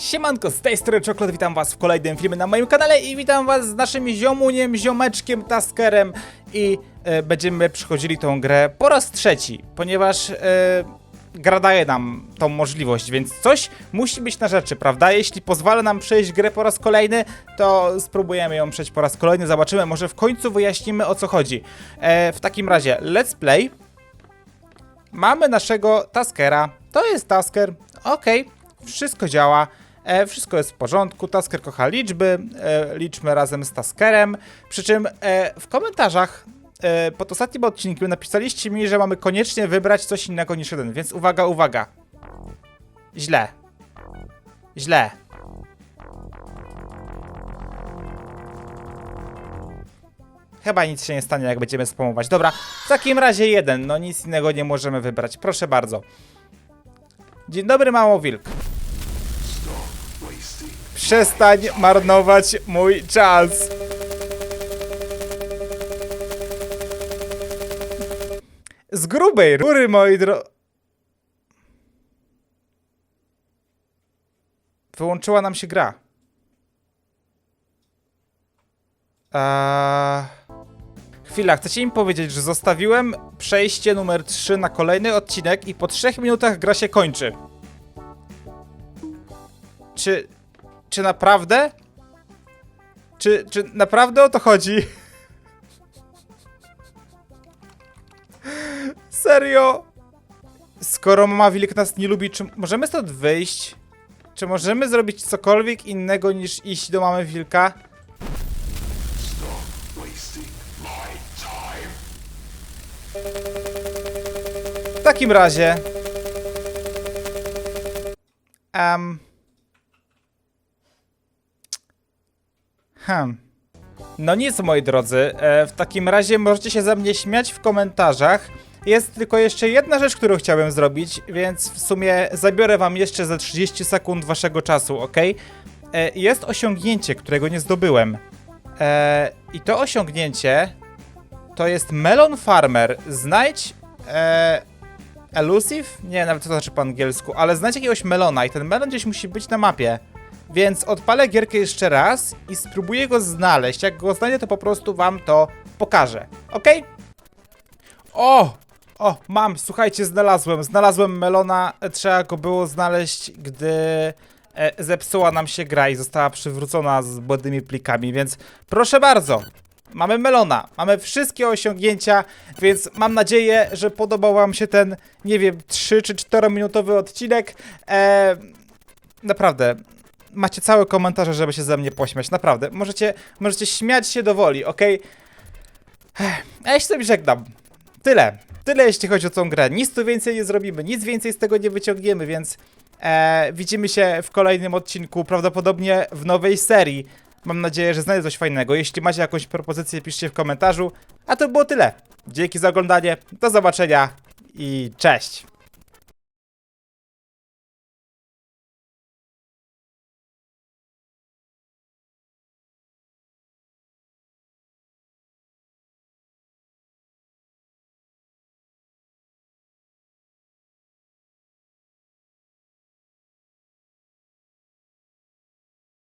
Siemanko, z tej strony Czoklat, witam was w kolejnym filmie na moim kanale i witam was z naszym ziomuniem, ziomeczkiem, Taskerem i e, będziemy przychodzili tą grę po raz trzeci, ponieważ e, gra daje nam tą możliwość, więc coś musi być na rzeczy, prawda? Jeśli pozwala nam przejść grę po raz kolejny, to spróbujemy ją przejść po raz kolejny, zobaczymy, może w końcu wyjaśnimy o co chodzi. E, w takim razie, let's play. Mamy naszego Taskera. To jest Tasker. Okej, wszystko działa. E, wszystko jest w porządku. Tasker kocha liczby. E, liczmy razem z Taskerem. Przy czym e, w komentarzach e, pod ostatnim odcinkiem napisaliście mi, że mamy koniecznie wybrać coś innego niż jeden. Więc uwaga, uwaga. Źle. Źle. Chyba nic się nie stanie, jak będziemy spamować. Dobra, w takim razie jeden. No nic innego nie możemy wybrać. Proszę bardzo. Dzień dobry, mało wilk. Przestań marnować mój czas. Z grubej rury, moi dro... Wyłączyła nam się gra. Eee... Chwila, chcecie im powiedzieć, że zostawiłem przejście numer 3 na kolejny odcinek i po 3 minutach gra się kończy. Czy... Czy naprawdę? Czy, czy naprawdę o to chodzi? Serio? Skoro mama wilk nas nie lubi, czy możemy stąd wyjść? Czy możemy zrobić cokolwiek innego niż iść do mamy wilka? W takim razie. Um. Hmm. No nic, moi drodzy. E, w takim razie możecie się ze mnie śmiać w komentarzach. Jest tylko jeszcze jedna rzecz, którą chciałem zrobić, więc w sumie zabiorę wam jeszcze za 30 sekund waszego czasu, ok? E, jest osiągnięcie, którego nie zdobyłem. E, I to osiągnięcie to jest Melon Farmer. Znajdź e, Elusive? Nie, nawet to znaczy po angielsku, ale znajdź jakiegoś melona i ten melon gdzieś musi być na mapie. Więc odpalę gierkę jeszcze raz i spróbuję go znaleźć. Jak go znajdę, to po prostu wam to pokażę. Ok? O! O, mam, słuchajcie, znalazłem. Znalazłem melona. Trzeba go było znaleźć, gdy e, zepsuła nam się gra i została przywrócona z błędnymi plikami, więc proszę bardzo. Mamy melona, mamy wszystkie osiągnięcia, więc mam nadzieję, że podobał wam się ten, nie wiem, 3 czy 4 minutowy odcinek. E, naprawdę, macie całe komentarze, żeby się ze mnie pośmiać, naprawdę. Możecie, możecie śmiać się do woli, ok? A ja się sobie żegnam. Tyle. Tyle jeśli chodzi o tą grę. Nic tu więcej nie zrobimy, nic więcej z tego nie wyciągniemy, więc e, widzimy się w kolejnym odcinku, prawdopodobnie w nowej serii. Mam nadzieję, że znajdę coś fajnego. Jeśli macie jakąś propozycję, piszcie w komentarzu. A to było tyle. Dzięki za oglądanie, do zobaczenia i cześć.